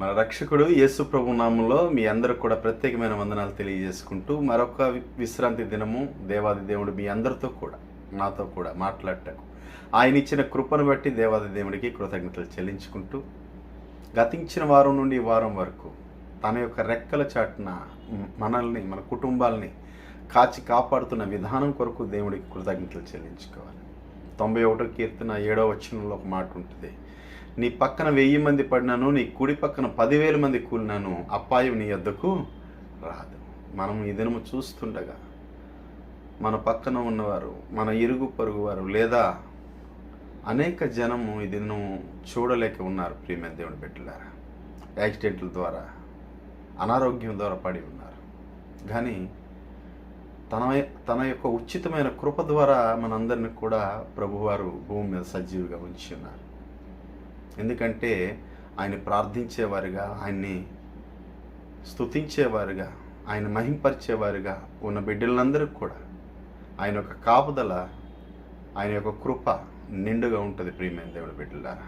మన రక్షకుడు యేసు ప్రభు నామంలో మీ అందరికి కూడా ప్రత్యేకమైన వందనాలు తెలియజేసుకుంటూ మరొక వి- విశ్రాంతి దినము దేవాది దేవుడు మీ అందరితో కూడా నాతో కూడా మాట్లాడటకు. ఆయన ఇచ్చిన కృపను బట్టి దేవాది దేవుడికి కృతజ్ఞతలు చెల్లించుకుంటూ గతించిన వారం నుండి ఈ వారం వరకు తన యొక్క రెక్కల చాటున మనల్ని మన కుటుంబాల్ని కాచి కాపాడుతున్న విధానం కొరకు దేవుడికి కృతజ్ఞతలు చెల్లించుకోవాలి. తొంభై ఒకటో కీర్తన ఏడో వచనంలో ఒక మాట ఉంటుంది. నీ పక్కన వెయ్యి మంది పడినాను నీ కుడి పక్కన పదివేల మంది కూలినాను అప్పాయం నీ వద్దకు రాదు. మనం ఈ దినము చూస్తుండగా మన పక్కన ఉన్నవారు మన ఇరుగు పొరుగు వారు లేదా అనేక జనము ఈ దినం చూడలేక ఉన్నారు ప్రియమైన దేవుని బిడ్డలారా. యాక్సిడెంట్ల ద్వారా అనారోగ్యం ద్వారా పడి ఉన్నారు. కానీ తన తన యొక్క ఉచితమైన కృప ద్వారా మనందరిని కూడా ప్రభువారు భూమి మీద సజీవుగా ఉంచి ఉన్నారు. ఎందుకంటే ఆయన ప్రార్థించేవారుగా ఆయన్ని స్థుతించేవారుగా ఆయన మహింపరిచేవారుగా ఉన్న బిడ్డలందరికీ కూడా ఆయన యొక్క కాపుదల ఆయన యొక్క కృప నిండుగా ఉంటుంది ప్రియమైన దేవుడి బిడ్డలారా.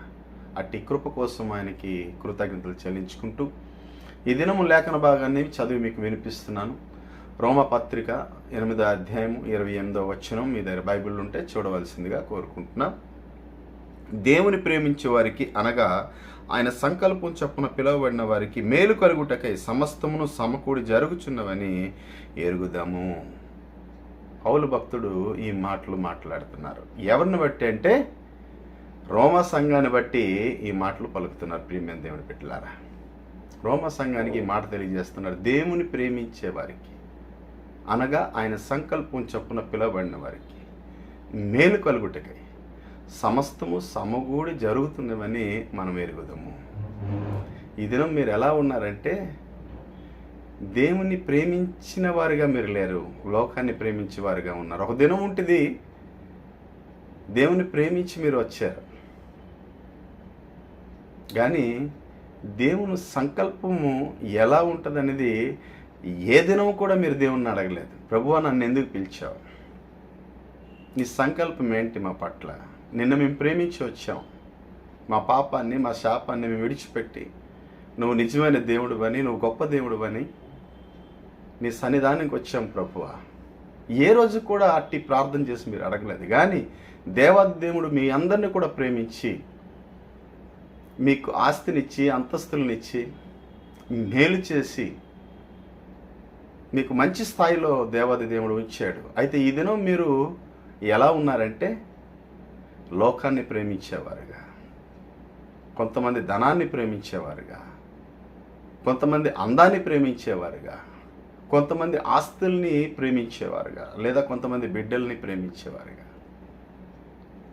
అట్టి కృప కోసం ఆయనకి కృతజ్ఞతలు చెల్లించుకుంటూ ఈ దినము లేఖన భాగాన్ని చదివి మీకు వినిపిస్తున్నాను. రోమపత్రిక ఎనిమిదో అధ్యాయం ఇరవై ఎనిమిదో వచనం మీ దగ్గర బైబిల్ ఉంటే చూడవలసిందిగా కోరుకుంటున్నాం. దేవుని ప్రేమించే వారికి అనగా ఆయన సంకల్పం చొప్పున పిలువబడిన వారికి మేలు కలుగుటకై సమస్తమును సమకూడి జరుగుచున్నవని ఎరుగుదాము. పౌలు భక్తుడు ఈ మాటలు మాట్లాడుతున్నారు. ఎవరిని బట్టి అంటే రోమా సంఘాన్ని బట్టి ఈ మాటలు పలుకుతున్నారు ప్రియమైన దేవుని పెట్టలారా రోమా సంఘానికి ఈ మాట తెలియజేస్తున్నారు దేవుని ప్రేమించే వారికి అనగా ఆయన సంకల్పం చొప్పున పిలువబడిన వారికి మేలు కలుగుటకై. సమస్తము సమగూడి జరుగుతున్నవని మనం ఎరుగుదాము. ఈ దినం మీరు ఎలా ఉన్నారంటే దేవుని ప్రేమించిన వారుగా మీరు లేరు లోకాన్ని ప్రేమించే వారుగా ఉన్నారు. ఒక దినం ఉంటుంది దేవుని ప్రేమించి మీరు వచ్చారు. కానీ దేవుని సంకల్పము ఎలా ఉంటుందనేది ఏ దినం కూడా మీరు దేవుణ్ణి అడగలేదు. ప్రభువా నన్ను ఎందుకు పిలిచావు? నీ సంకల్పం ఏంటి మా పట్ల? నిన్న మేము ప్రేమించి వచ్చాం. మా పాపాన్ని మా శాపాన్ని మేము విడిచిపెట్టి నువ్వు నిజమైన దేవుడు అని నువ్వు గొప్ప దేవుడు అని నీ సన్నిధానానికి వచ్చాం ప్రభువ. ఏ రోజు కూడా అట్టి ప్రార్థన చేసి మీరు అడగలేదు. కానీ దేవాది దేవుడు మీ అందరిని కూడా ప్రేమించి మీకు ఆస్తినిచ్చి అంతస్తులనిచ్చి మేలు చేసి మీకు మంచి స్థాయిలో దేవాది దేవుడు ఉంచాడు అయితే ఈ దినం మీరు ఎలా ఉన్నారంటే లోకాన్ని ప్రేమించేవారుగా. కొంతమంది ధనాన్ని ప్రేమించేవారుగా. కొంతమంది అందాన్ని ప్రేమించేవారుగా. కొంతమంది ఆస్తుల్ని ప్రేమించేవారుగా. లేదా కొంతమంది బిడ్డల్ని ప్రేమించేవారుగా.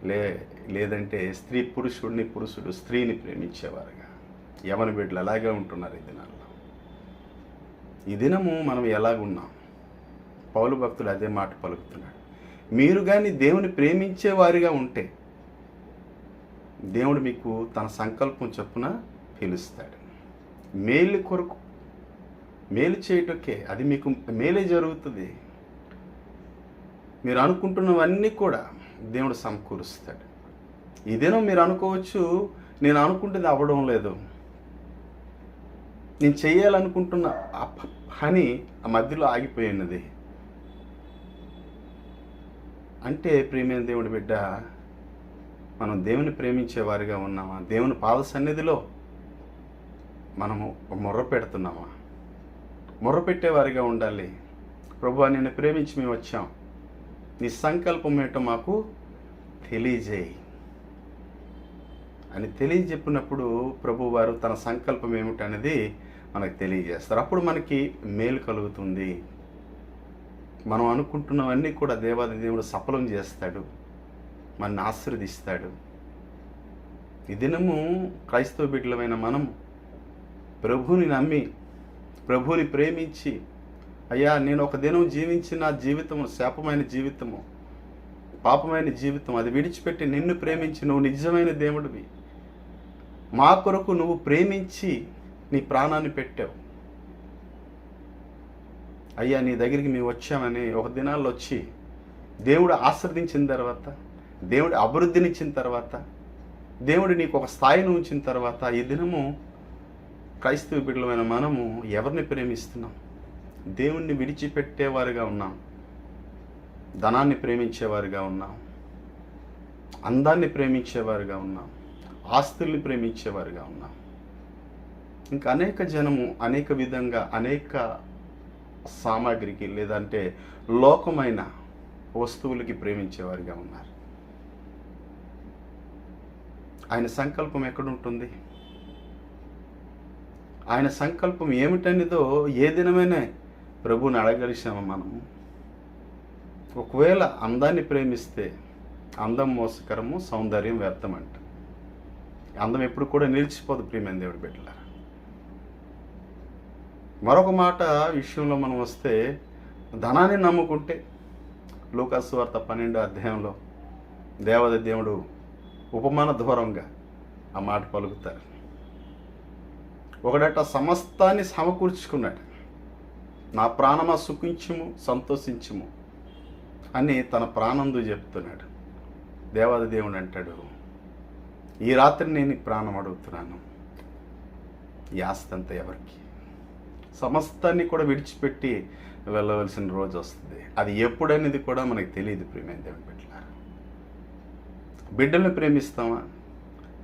లే లేదంటే స్త్రీ పురుషుడిని పురుషుడు స్త్రీని ప్రేమించేవారుగా. యవన బిడ్డలు అలాగే ఉంటున్నారు ఈ దినాల్లో? ఈ దినము మనం ఎలాగున్నాం? పౌలు భక్తుడు అదే మాట పలుకుతున్నాడు. మీరు కానీ దేవుని ప్రేమించేవారిగా ఉంటే దేవుడు మీకు తన సంకల్పం చొప్పున పిలుస్తాడు. మేలు కొరకు మేలు చేయటకే అది మీకు మేలే జరుగుతుంది. మీరు అనుకుంటున్నవన్నీ కూడా దేవుడు సమకూరుస్తాడు. ఇదేనో మీరు అనుకోవచ్చు నేను అనుకుంటుంది అవ్వడం లేదు. నేను చేయాలనుకుంటున్న ఆ పని ఆ మధ్యలో ఆగిపోయినది. అంటే ప్రేమైన దేవుడి బిడ్డ మనం దేవుని ప్రేమించేవారిగా ఉన్నామా? దేవుని పాద సన్నిధిలో మనము మొర్ర పెడుతున్నామా? మొర్ర పెట్టేవారిగా ఉండాలి. ప్రభు నిన్ను ప్రేమించి మేము వచ్చాం. నీ సంకల్పం ఏంటో మాకు తెలియజేయి. అని తెలియజెప్పినప్పుడు ప్రభు వారు తన సంకల్పం ఏమిటనేది మనకు తెలియజేస్తారు. అప్పుడు మనకి మేలు కలుగుతుంది. మనం అనుకుంటున్నవన్నీ కూడా దేవాది దేవుడు సఫలం చేస్తాడు. మనని ఆశీర్వదిస్తాడు. ఈ దినము క్రైస్తవ బిడ్డలమైన మనం ప్రభుని నమ్మి ప్రభుని ప్రేమించి అయ్యా నేను ఒక దినం జీవించిన జీవితము శాపమైన జీవితము పాపమైన జీవితం అది విడిచిపెట్టి నిన్ను ప్రేమించి నువ్వు నిజమైన దేవుడివి. మా కొరకు నువ్వు ప్రేమించి నీ ప్రాణాన్ని పెట్టావు. అయ్యా నీ దగ్గరికి మేము వచ్చామని ఒక దినాల్లో వచ్చి దేవుడు ఆశ్రదించిన తర్వాత దేవుడు అభివృద్ధినిచ్చిన తర్వాత దేవుడు నీకు ఒక స్థాయిని ఉంచిన తర్వాత ఈ దినము క్రైస్తవ బిడ్డలమైన మనము ఎవరిని ప్రేమిస్తున్నాం? దేవుణ్ణి విడిచిపెట్టేవారుగా ఉన్నాం. ధనాన్ని ప్రేమించేవారుగా ఉన్నాం. అందాన్ని ప్రేమించేవారుగా ఉన్నాం. ఆస్తుల్ని ప్రేమించేవారుగా ఉన్నాం. ఇంకా అనేక జనము అనేక విధంగా అనేక సామాగ్రికి లేదంటే లోకమైన వస్తువులకి ప్రేమించేవారుగా ఉన్నారు. ఆయన సంకల్పం ఎక్కడుంటుంది? ఆయన సంకల్పం ఏమిటనేదో ఏ దినమైనా ప్రభుని అడగలిసాము మనము ఒకవేళ అందాన్ని ప్రేమిస్తే అందం మోసకరము సౌందర్యం వ్యర్థమంట. అందం ఎప్పుడు కూడా నిలిచిపోదు ప్రియమైన దేవుడి బిడ్డల మరొక మాట విషయంలో మనం వస్తే ధనాన్ని నమ్ముకుంటే లోకాసు వార్త పన్నెండు అధ్యాయంలో దేవద దేవుడు ఉపమాన దూరంగా ఆ మాట పలుకుతారు. ఒకడట సమస్తాన్ని సమకూర్చుకున్నాడు. నా ప్రాణమా సుఖించుము సంతోషించుము అని తన ప్రాణందు చెప్తున్నాడు. దేవాది దేవుడు అంటాడు ఈ రాత్రి నేను ప్రాణం అడుగుతున్నాను. ఈ ఎవరికి? సమస్తాన్ని కూడా విడిచిపెట్టి వెళ్ళవలసిన రోజు వస్తుంది. అది ఎప్పుడనేది కూడా మనకు తెలియదు ప్రేమైన దేవుని బిడ్డల్ని ప్రేమిస్తామా?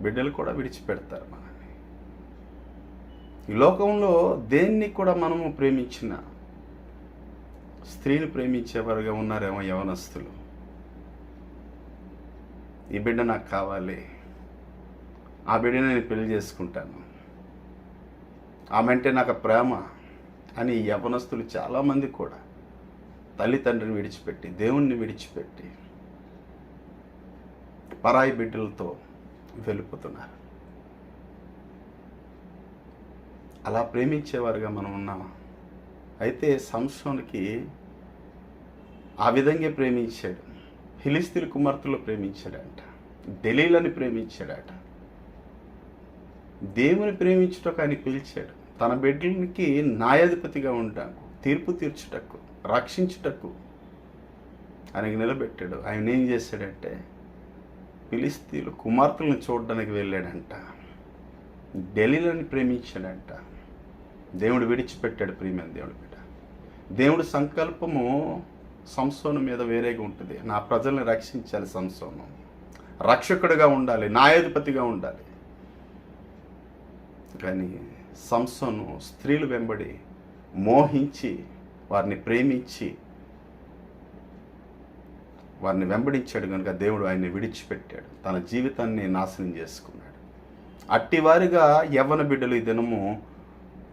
బిడ్డలు కూడా విడిచిపెడతారు మనల్ని. ఈ లోకంలో దేన్ని కూడా మనము ప్రేమించిన స్త్రీని ప్రేమించేవారుగా ఉన్నారేమో యవనస్తులు. ఈ బిడ్డ నాకు కావాలి. ఆ బిడ్డని నేను పెళ్ళి చేసుకుంటాను. ఆమె అంటే నాకు ప్రేమ అని ఈ యవనస్తులు చాలామంది కూడా తల్లిదండ్రిని విడిచిపెట్టి దేవుణ్ణి విడిచిపెట్టి పరాయి బిడ్డలతో వెళ్ళిపోతున్నారు. అలా ప్రేమించేవారుగా మనం ఉన్నామా? అయితే సంసోనికి ఆ విధంగా ప్రేమించాడు. ఫిలిస్తీన్ కుమార్తెలు ప్రేమించాడంట. ఢిల్లీలని ప్రేమించాడట. దేవుని ప్రేమించుటకు ఆయన పిలిచాడు. తన బిడ్డలకి న్యాయాధిపతిగా ఉండటకు తీర్పు తీర్చుటకు రక్షించుటకు ఆయనకి నిలబెట్టాడు. ఆయన ఏం చేశాడంటే ఫిలిస్తీన్లు కుమార్తెలను చూడడానికి వెళ్ళాడంట. ఢిల్లీలని ప్రేమించాడంట. దేవుడు విడిచిపెట్టాడు ప్రియమైన దేవుడి బిడ్డ. దేవుడి సంకల్పము సంసోను మీద వేరేగా ఉంటుంది. నా ప్రజల్ని రక్షించాలి సంసోను. రక్షకుడిగా ఉండాలి న్యాయాధిపతిగా ఉండాలి. కానీ సంసోను స్త్రీలు వెంబడి మోహించి వారిని ప్రేమించి వారిని వెంబడించాడు కనుక దేవుడు ఆయన్ని విడిచిపెట్టాడు. తన జీవితాన్ని నాశనం చేసుకున్నాడు. అట్టివారిగా యవ్వన బిడ్డలు ఈ దినము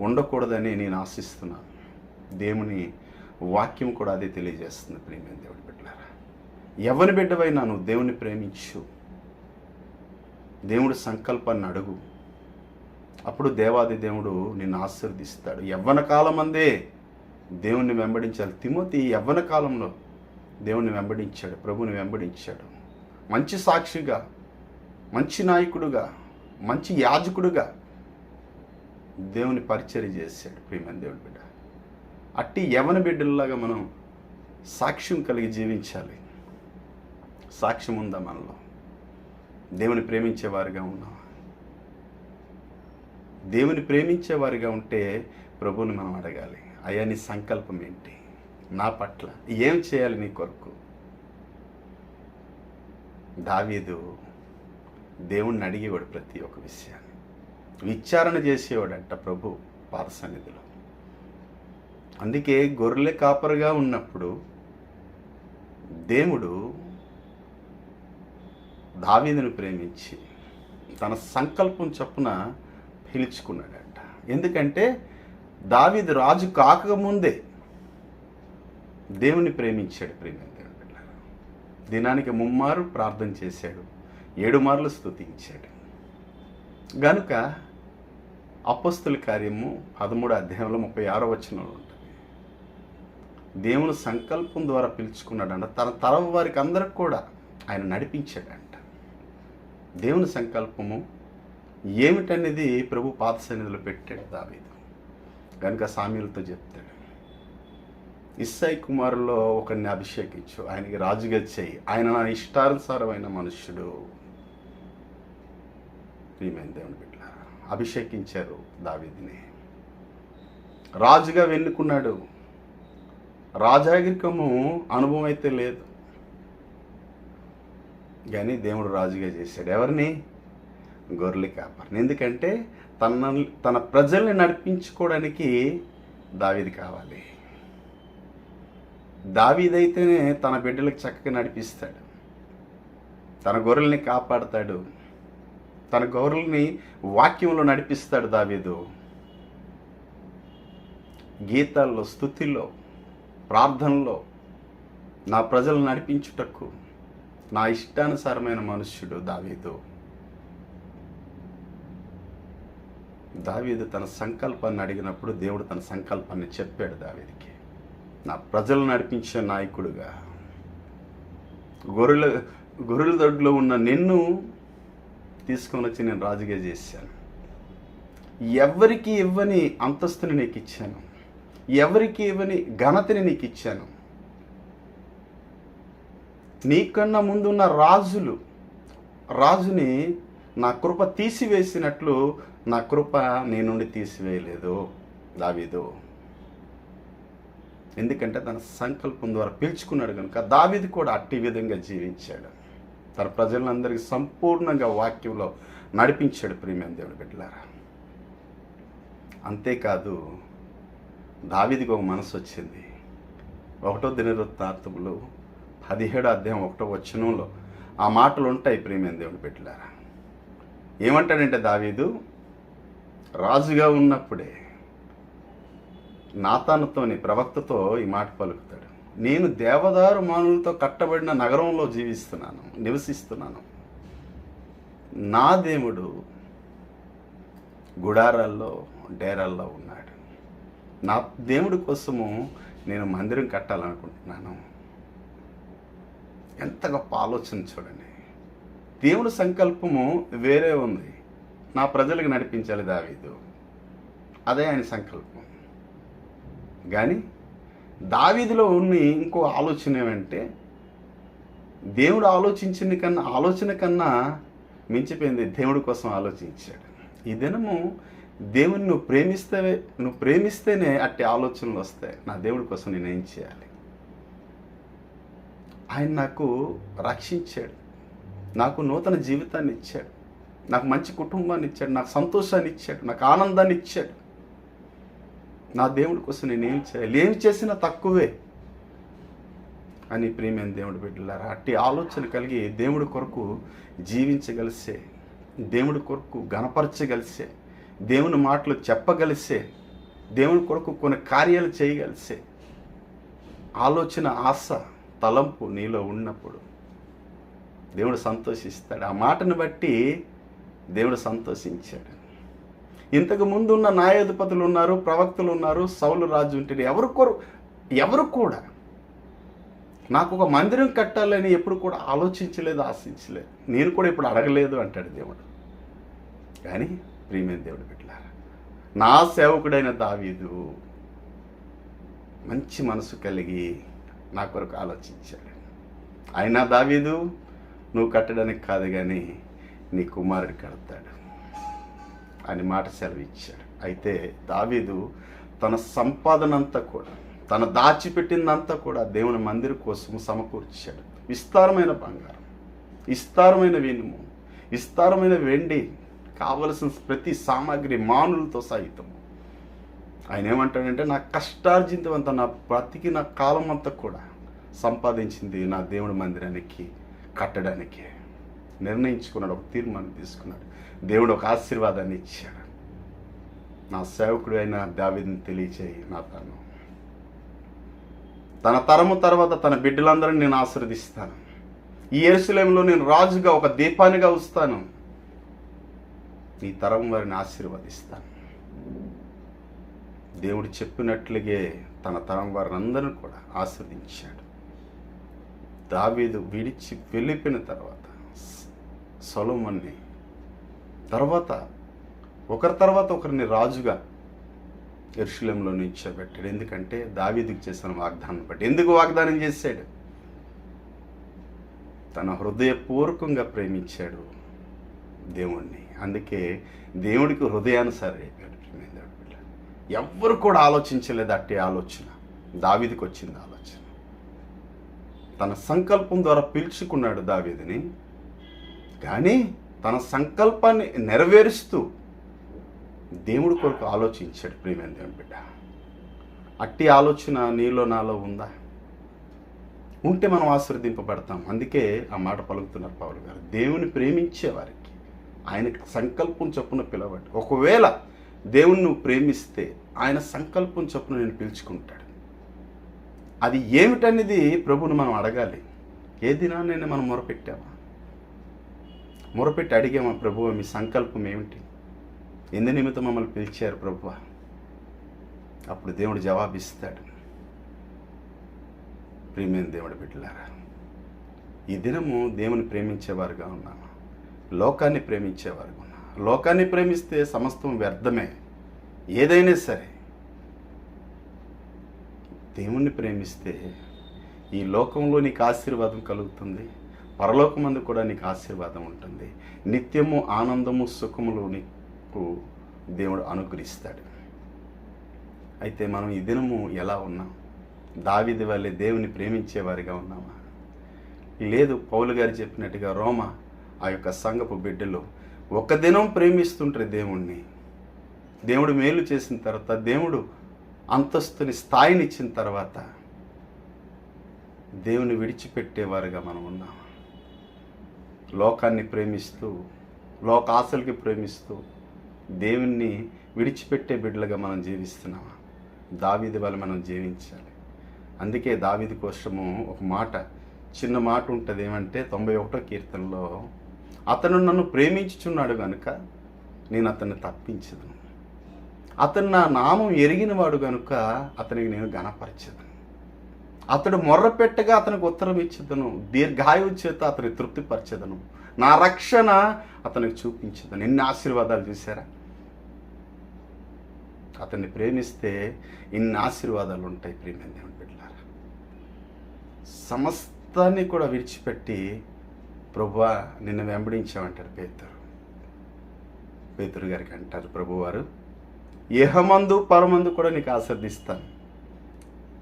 ఉండకూడదని నేను ఆశిస్తున్నాను. దేవుని వాక్యం కూడా అదే తెలియజేస్తుంది ప్రేమ దేవుడి బిడ్డలారా. యవ్వన బిడ్డవైనా నువ్వు దేవుని ప్రేమించు. దేవుడి సంకల్పాన్ని అడుగు. అప్పుడు దేవాది దేవుడు నిన్ను ఆశీర్దిస్తాడు యవ్వన కాలం అందే దేవుణ్ణి వెంబడించాలి. తిమోతి యవ్వన కాలంలో దేవుని వెంబడించాడు ప్రభుని వెంబడించాడు. మంచి సాక్షిగా మంచి నాయకుడుగా మంచి యాజకుడుగా దేవుని పరిచర్య చేశాడు ప్రియమైన దేవుడి బిడ్డ. అట్టి యవన బిడ్డల్లాగా మనం సాక్ష్యం కలిగి జీవించాలి. సాక్ష్యం ఉందా మనలో? దేవుని ప్రేమించేవారుగా ఉన్నాం దేవుని ప్రేమించేవారిగా ఉంటే ప్రభువుని మనం అడగాలి. అయ్యా నీ సంకల్పం ఏంటి? నా పట్ల. ఏం చేయాలి నీ కొరకు? దావీదు దేవుణ్ణి అడిగేవాడు ప్రతి ఒక్క విషయాన్ని. విచారణ చేసేవాడంట ప్రభు పాదసన్నిధిలో అందుకే గొర్రె కాపరుగా ఉన్నప్పుడు దేవుడు దావీదును ప్రేమించి తన సంకల్పం చొప్పున పిలుచుకున్నాడంట. ఎందుకంటే దావీదు రాజు కాకముందే దేవుని ప్రేమించాడు ప్రేమ దినానికి ముమ్మారు ప్రార్థన చేశాడు ఏడు మార్లు స్తుతించాడు. గనుక అపస్తుల కార్యము పదమూడు అధ్యాయంలో ముప్పై ఆరో వచనంలో ఉంటుంది. దేవుని సంకల్పం ద్వారా పిలుచుకున్నాడంట తన తరం వారికి అందరికి కూడా ఆయన నడిపించాడంట. దేవుని సంకల్పము ఏమిటనేది ప్రభు పాత సన్నిధిలో పెట్టాడు దావీదు. కనుక సామ్యులతో చెప్తాడు ఇస్సాయి కుమారులో ఒకరిని అభిషేకించు. ఆయనకి రాజుగా చేయి. ఆయన నా ఇష్టానుసారమైన మనుష్యుడు. ప్రియమైన దేవుని బిడ్డ అభిషేకించారు దావిదిని. రాజుగా వెన్నుకున్నాడు. రాజాగిరికము అనుభవం అయితే లేదు. కానీ దేవుడు రాజుగా చేశాడు. ఎవరిని? గొర్రెలు కాపరిని. ఎందుకంటే తన తన ప్రజల్ని నడిపించుకోవడానికి దావిది కావాలి. దావీదైతేనే తన బిడ్డలకు చక్కగా నడిపిస్తాడు. తన గొర్రెల్ని కాపాడతాడు. తన గొర్రెల్ని వాక్యంలో నడిపిస్తాడు దావీదు. గీతాల్లో స్థుతిలో ప్రార్థనలో నా ప్రజలు నడిపించుటకు నా ఇష్టానుసారమైన మనుష్యుడు దావీదు. దావీదు తన సంకల్పాన్ని అడిగినప్పుడు దేవుడు తన సంకల్పాన్ని చెప్పాడు దావీదికి. నా ప్రజలు నడిపించే నాయకుడుగా. గొర్రెల గొర్రెల దొడ్లో ఉన్న నిన్ను తీసుకొని వచ్చి నేను రాజుగా చేశాను. ఎవరికి ఇవ్వని అంతస్తుని నీకు ఇచ్చాను. ఎవరికి ఇవ్వని ఘనతని నీకు ఇచ్చాను. నీకన్నా ముందున్న రాజులు రాజుని నా కృప తీసివేసినట్లు నా కృప నీ నుండి తీసివేయలేదు దావీదు. ఎందుకంటే తన సంకల్పం ద్వారా పిలుచుకున్నాడు కనుక దావిది కూడా అట్టి విధంగా జీవించాడు. తన ప్రజలందరికీ సంపూర్ణంగా వాక్యంలో నడిపించాడు ప్రియమైన దేవుడు బిడ్డలారా. అంతేకాదు దావిదికి ఒక మనసు వచ్చింది. ఒకటో దినవృత్తార్థములు పదిహేడు అధ్యాయం ఒకటో వచనంలో ఆ మాటలు ఉంటాయి ప్రేమేం దేవుని పెట్టలారా ఏమంటాడంటే దావీదు రాజుగా ఉన్నప్పుడే నాతానుతోని ప్రవక్తతో ఈ మాట పలుకుతాడు. నేను దేవదారు మానులతో కట్టబడిన నగరంలో జీవిస్తున్నాను నివసిస్తున్నాను. నా దేవుడు గుడారాల్లో డేరాల్లో ఉన్నాడు. నా దేవుడి కోసము నేను మందిరం కట్టాలనుకుంటున్నాను. ఎంత గొప్ప ఆలోచన చూడండి. దేవుడి సంకల్పము వేరే ఉంది. నా ప్రజలకు నడిపించాలి దావీదు. అదే ఆయన సంకల్పం. కానీ దావీదిలో ఉన్న ఇంకో ఆలోచన ఏమంటే దేవుడు ఆలోచించిన కన్నా ఆలోచన కన్నా మించిపోయింది దేవుడి కోసం ఆలోచించాడు. ఈ దినము దేవుని నువ్వు ప్రేమిస్తే నువ్వు ప్రేమిస్తేనే అట్టి ఆలోచనలు వస్తాయి. నా దేవుడి కోసం నేను ఏం చేయాలి? ఆయన నాకు రక్షించాడు. నాకు నూతన జీవితాన్ని ఇచ్చాడు. నాకు మంచి కుటుంబాన్ని ఇచ్చాడు. నాకు సంతోషాన్ని ఇచ్చాడు. నాకు ఆనందాన్ని ఇచ్చాడు. నా దేవుడి కోసం నేను ఏం చేయాలి? ఏం చేసినా తక్కువే అని ప్రియమైన దేవుడు బిడ్డలారా అట్టి ఆలోచన కలిగి దేవుడి కొరకు జీవించగలిసే దేవుడి కొరకు గణపరచగలిసే దేవుని మాటలు చెప్పగలిసే దేవుని కొరకు కొన్ని కార్యాలు చేయగలిసే ఆలోచన ఆశ తలంపు నీలో ఉన్నప్పుడు దేవుడు సంతోషిస్తాడు. ఆ మాటను బట్టి దేవుడు సంతోషించాడు. ఇంతకు ముందు ఉన్న న్యాయాధిపతులు ఉన్నారు ప్రవక్తలు ఉన్నారు సౌలు రాజు ఉంటే ఎవరు కోరు ఎవరు కూడా నాకు ఒక మందిరం కట్టాలని ఎప్పుడు కూడా ఆలోచించలేదు ఆశించలేదు. నేను కూడా ఇప్పుడు అడగలేదు అంటాడు దేవుడు. కానీ ప్రియమైన దేవుడు పెట్టారా నా సేవకుడైన దావీదు మంచి మనసు కలిగి నా కొరకు ఆలోచించాడు. అయినా దావీదు నువ్వు కట్టడానికి కాదు కానీ నీ కుమారుడు కడతాడు. అని మాట సెలవిచ్చాడు. అయితే దావీదు తన సంపాదన అంతా కూడా తన దాచిపెట్టిందంతా కూడా దేవుని మందిరం కోసం సమకూర్చాడు. విస్తారమైన బంగారం విస్తారమైన వెనుము విస్తారమైన వెండి కావలసిన ప్రతి సామాగ్రి మానులతో సహితము. ఆయన ఏమంటాడంటే నా కష్టార్జితం నా బ్రతికి నా కాలం అంతా కూడా సంపాదించింది నా దేవుడి మందిరానికి కట్టడానికి. నిర్ణయించుకున్నాడు ఒక తీర్మానం తీసుకున్నాడు. దేవుడు ఒక ఆశీర్వాదాన్ని ఇచ్చాడు. నా సేవకుడు అయిన దావిని తెలియచేయి నా తను తన తరము తర్వాత తన బిడ్డలందరినీ నేను ఆశీర్వదిస్తాను. ఈ ఎరుసలేంలో నేను రాజుగా ఒక దీపానిగా వస్తాను. నీ తరం వారిని ఆశీర్వదిస్తాను. దేవుడు చెప్పినట్లుగే తన తరం వారిని అందరిని కూడా ఆస్వాదించాడు దావీదు విడిచి వెళ్ళిపోయిన తర్వాత సొలమన్ని. తర్వాత ఒకరి తర్వాత ఒకరిని రాజుగా ఎరుశలంలో నిలిచోబెట్టాడు. ఎందుకంటే దావీదుకు చేసిన వాగ్దానం బట్టి. ఎందుకు వాగ్దానం చేశాడు? తన హృదయపూర్వకంగా ప్రేమించాడు దేవుణ్ణి. అందుకే దేవుడికి హృదయానుసారి అయిపోయాడు ప్రేమేంద్రుడు పిల్ల ఎవ్వరు కూడా ఆలోచించలేదు అట్టి ఆలోచన. దావీదికి వచ్చింది ఆలోచన. తన సంకల్పం ద్వారా పిలుచుకున్నాడు దావీదిని. కానీ తన సంకల్పాన్ని నెరవేరుస్తూ దేవుడి కొరకు ఆలోచించాడు ప్రియమైన దేవుని బిడ్డ. అట్టి ఆలోచన నీలో నాలో ఉందా? ఉంటే మనం ఆశీర్వదింపబడతాం. అందుకే ఆ మాట పలుకుతున్నారు పావులు గారు. దేవుని ప్రేమించే వారికి ఆయన సంకల్పం చొప్పున పిలవడు. ఒకవేళ దేవుని నువ్వు ప్రేమిస్తే ఆయన సంకల్పం చొప్పున నేను పిలుచుకుంటాడు. అది ఏమిటనేది ప్రభుని మనం అడగాలి. ఏ దినాన్ని మనం మొరపెట్టామా? మొరపెట్టి అడిగామా ప్రభువ మీ సంకల్పం ఏమిటి? ఎందు నిమిత్తం మమ్మల్ని పిలిచారు ప్రభువ. అప్పుడు దేవుడు జవాబిస్తాడు. ప్రేమైన దేవుడి బిడ్డలారా ఈ దినము దేవుని ప్రేమించేవారుగా ఉన్నాను లోకాన్ని ప్రేమించేవారుగా ఉన్నాను లోకాన్ని ప్రేమిస్తే సమస్తం వ్యర్థమే. ఏదైనా సరే దేవుణ్ణి ప్రేమిస్తే ఈ లోకంలో నీకు ఆశీర్వాదం కలుగుతుంది. పరలోకమందు కూడా నీకు ఆశీర్వాదం ఉంటుంది. నిత్యము ఆనందము సుఖములు నీకు దేవుడు అనుగ్రహిస్తాడు. అయితే మనం ఈ దినము ఎలా ఉన్నాం? దావిది వల్లే దేవుని ప్రేమించేవారిగా ఉన్నామా? లేదు పౌలు గారు చెప్పినట్టుగా రోమ ఆ యొక్క సంగపు బిడ్డలు ఒక దినం ప్రేమిస్తుంటారు దేవుణ్ణి. దేవుడు మేలు చేసిన తర్వాత దేవుడు అంతస్తుని స్థాయిని ఇచ్చిన తర్వాత దేవుని విడిచిపెట్టేవారుగా మనం ఉన్నాం లోకాన్ని ప్రేమిస్తూ లోక ఆశలకి ప్రేమిస్తూ దేవుణ్ణి విడిచిపెట్టే బిడ్డలుగా మనం జీవిస్తున్నామా? దావీది వల్ల మనం జీవించాలి. అందుకే దావీది కోసము ఒక మాట చిన్న మాట ఉంటుంది ఏమంటే తొంభై ఒకటో కీర్తనలో అతను నన్ను ప్రేమించుచున్నాడు కనుక నేను అతన్ని తప్పించదు అతను నా నామం ఎరిగినవాడు కనుక అతనికి నేను ఘనపరచదు అతడు మొర్రపెట్టగా అతనికి ఉత్తరం ఇచ్చేదను దీర్ఘాయువు చేత అతని తృప్తిపరిచేదను నా రక్షణ అతనికి చూపించేదను. ఎన్ని ఆశీర్వాదాలు చూసారా అతన్ని ప్రేమిస్తే ఇన్ని ఆశీర్వాదాలు ఉంటాయి ప్రేమైన దేవుని బిడ్డారా సమస్తాన్ని కూడా విడిచిపెట్టి ప్రభువా నిన్ను వెంబడించామంటాడు పేతురు. పేతురు గారికి అంటారు ప్రభువారు ఏహమందు పరమందు కూడా నీకు ఆశ్రదిస్తాను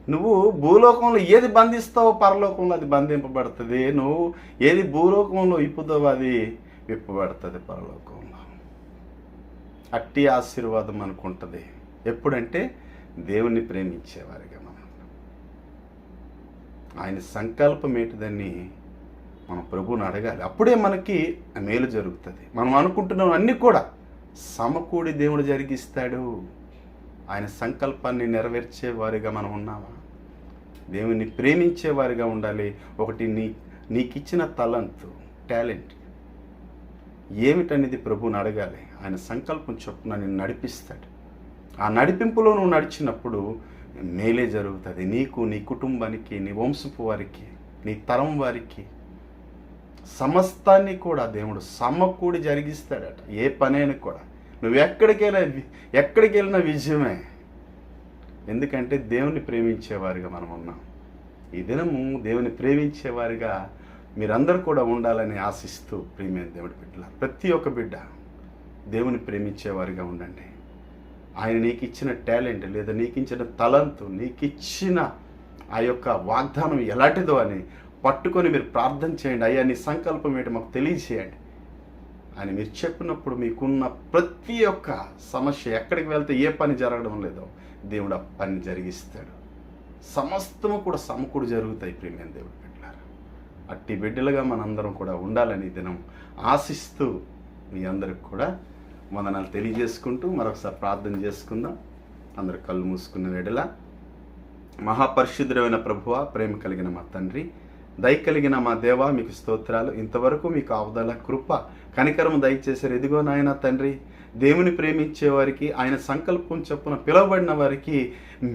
నువ్వు భూలోకంలో ఏది బంధిస్తావో పరలోకంలో అది బంధింపబడుతుంది. నువ్వు ఏది భూలోకంలో ఇప్పుతావో అది విప్పబడుతుంది పరలోకంలో. అట్టి ఆశీర్వాదం అనుకుంటుంది. ఎప్పుడంటే దేవుణ్ణి ప్రేమించేవారిగా మనం. ఆయన సంకల్పం ఏంటిదని మనం ప్రభువుని అడగాలి. అప్పుడే మనకి మేలు జరుగుతుంది. మనం అనుకుంటున్నాం అన్నీ కూడా సమకూడి దేవుడు జరిగిస్తాడు. ఆయన సంకల్పాన్ని నెరవేర్చే వారిగా మనం ఉన్నామా? దేవుని ప్రేమించే వారిగా ఉండాలి. ఒకటి నీ నీకిచ్చిన తలంతు టాలెంట్ ఏమిటనేది ప్రభువుని అడగాలి. ఆయన సంకల్పం చొప్పున నేను నడిపిస్తాడు. ఆ నడిపింపులో నువ్వు నడిచినప్పుడు మేలే జరుగుతుంది. నీకు నీ కుటుంబానికి నీ వంశపు వారికి నీ తరం వారికి సమస్తాన్ని కూడా దేవుడు సమకూడి జరిగిస్తాడట. ఏ పనైనా కూడా. నువ్వు ఎక్కడికి వెళ్ళినా ఎక్కడికి వెళ్ళినా విజయమే. ఎందుకంటే దేవుని ప్రేమించేవారిగా మనం ఉన్నాం. ఈ దినము దేవుని ప్రేమించేవారిగా మీరందరూ కూడా ఉండాలని ఆశిస్తూ ప్రేమైన దేవుడి బిడ్డల. ప్రతి ఒక్క బిడ్డ దేవుని ప్రేమించేవారిగా ఉండండి. ఆయన నీకు ఇచ్చిన టాలెంట్ లేదా నీకు ఇచ్చిన తలంతు నీకు ఇచ్చిన ఆ యొక్క వాగ్దానం ఎలాంటిదో అని పట్టుకొని మీరు ప్రార్థన చేయండి. అయ్యా నీ సంకల్పం ఏంటి మాకు తెలియజేయండి. అని మీరు చెప్పినప్పుడు మీకున్న ప్రతి ఒక్క సమస్య ఎక్కడికి వెళ్తే ఏ పని జరగడం లేదో దేవుడు ఆ పని జరిగిస్తాడు. సమస్తము కూడా సమకూడు జరుగుతాయి ప్రియమైన దేవుడు బిడ్డలారా. అట్టి బిడ్డలుగా మనందరం కూడా ఉండాలని దినం ఆశిస్తూ మీ అందరికి కూడా వందనాలు తెలియజేసుకుంటూ మరొకసారి ప్రార్థన చేసుకుందాం. అందరు కళ్ళు మూసుకున్న వెడల మహాపరిశుద్ధమైన ప్రభువ ప్రేమ కలిగిన మా తండ్రి దయ కలిగిన మా దేవ మీకు స్తోత్రాలు. ఇంతవరకు మీకు ఆవుదల కృప కనికరము దయచేశారు. ఎదిగో నాయన తండ్రి దేవుని ప్రేమించే వారికి ఆయన సంకల్పం చొప్పున పిలువబడిన వారికి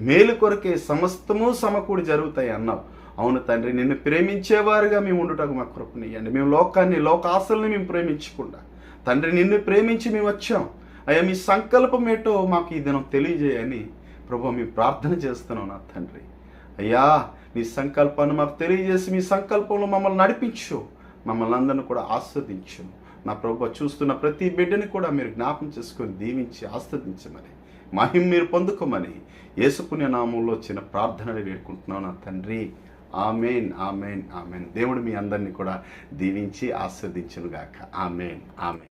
మేలు కొరకే సమస్తము సమకూడి జరుగుతాయి అన్నావు. అవును తండ్రి నిన్ను ప్రేమించేవారుగా మేము ఉండుటకు మా కృపనియండి మేము లోకాన్ని లోక ఆశల్ని మేము ప్రేమించకుండా. తండ్రి నిన్ను ప్రేమించి మేము వచ్చాం. అయ్యా మీ సంకల్పం ఏంటో మాకు ఈ దినం తెలియజేయని ప్రభు మేము ప్రార్థన చేస్తున్నాం నా తండ్రి. అయ్యా మీ సంకల్పాన్ని మాకు తెలియజేసి మీ సంకల్పంలో మమ్మల్ని నడిపించు. మమ్మల్ని అందరిని కూడా ఆస్వాదించు. నా ప్రభు చూస్తున్న ప్రతి బిడ్డని కూడా మీరు జ్ఞాపం చేసుకొని దీవించి ఆస్వాదించమని మహిం మీరు పొందుకోమని యేసుకునే నామంలో చిన్న ప్రార్థనలు వేడుకుంటున్నాను నా తండ్రి. Amen amen amen. దేవుడు మీ అందరినీ కూడా దీవించి ఆస్వాదించునుగాక. Amen amen.